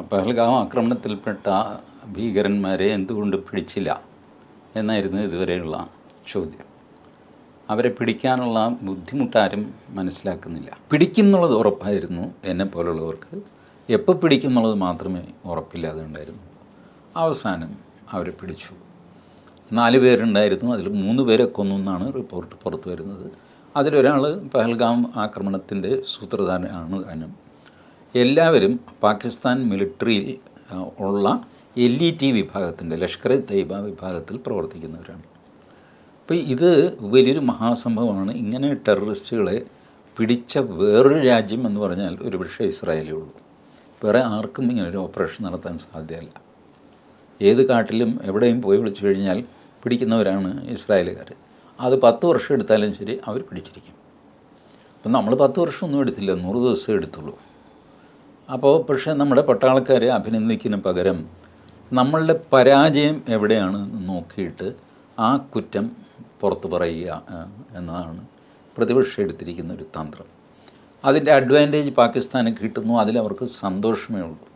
പഹൽഗാം ആക്രമണത്തിൽപ്പെട്ട ഭീകരന്മാരെ എന്തുകൊണ്ട് പിടിച്ചില്ല? എന്നായിരുന്നു ഇതുവരെയുള്ള ചോദ്യം. അവരെ പിടിക്കാനുള്ള ബുദ്ധിമുട്ടാരും മനസ്സിലാക്കുന്നില്ല. പിടിക്കും എന്നുള്ളത് ഉറപ്പായിരുന്നു എന്നെ പോലുള്ളവർക്ക്. എപ്പോൾ പിടിക്കും എന്നുള്ളത് മാത്രമേ ഉറപ്പില്ലാതെ ഉണ്ടായിരുന്നു അവസാനം അവരെ പിടിച്ചു. നാല് പേരുണ്ടായിരുന്നു. അതിൽ മൂന്ന് പേരെ കൊന്നു എന്നാണ് റിപ്പോർട്ട് പുറത്തു വരുന്നത്. അതിലൊരാൾ പഹൽഗാം ആക്രമണത്തിന്റെ സൂത്രധാരനാണ് താനും എല്ലാവരും പാകിസ്ഥാൻ മിലിറ്ററിയിൽ ആ, ഉള്ള എൽ ഇ ടി വിഭാഗത്തിന്റെ ലഷ്കർ തൈബ വിഭാഗത്തിൽ പ്രവർത്തിക്കുന്നവരാണ്. അപ്പോൾ ഇത് വലിയൊരു മഹാസംഭവമാണ്. ഇങ്ങനെ ടെററിസ്റ്റുകളെ പിടിച്ച വേറൊരു രാജ്യം എന്ന് പറഞ്ഞാൽ ഒരുപക്ഷെ ഇസ്രായേലേ ഉള്ളൂ. വേറെ ആർക്കും ഇങ്ങനെ ഒരു ഓപ്പറേഷൻ നടത്താൻ സാധ്യമല്ല ഏത് കാട്ടിലും എവിടെയും പോയി വിളിച്ചു കഴിഞ്ഞാൽ പിടിക്കുന്നവരാണ് ഇസ്രായേലുകാർ. അത് പത്ത് വർഷം എടുത്താലും ശരി അവർ പിടിച്ചിരിക്കും. അപ്പം നമ്മൾ പത്ത് വർഷമൊന്നും എടുത്തില്ല നൂറ് ദിവസം എടുത്തുള്ളൂ. അപ്പോൾ പക്ഷേ നമ്മുടെ പട്ടാളക്കാരെ അഭിനന്ദിക്കുന്ന പകരം നമ്മളുടെ പരാജയം എവിടെയാണ് നോക്കിയിട്ട് ആ കുറ്റം പുറത്തു പറയുക എന്നതാണ് പ്രതിപക്ഷം എടുത്തിരിക്കുന്ന ഒരു തന്ത്രം. അതിന്റെ അഡ്വാന്റേജ് പാകിസ്ഥാന് കിട്ടുന്നു അതിലവർക്ക് സന്തോഷമേ ഉള്ളൂ.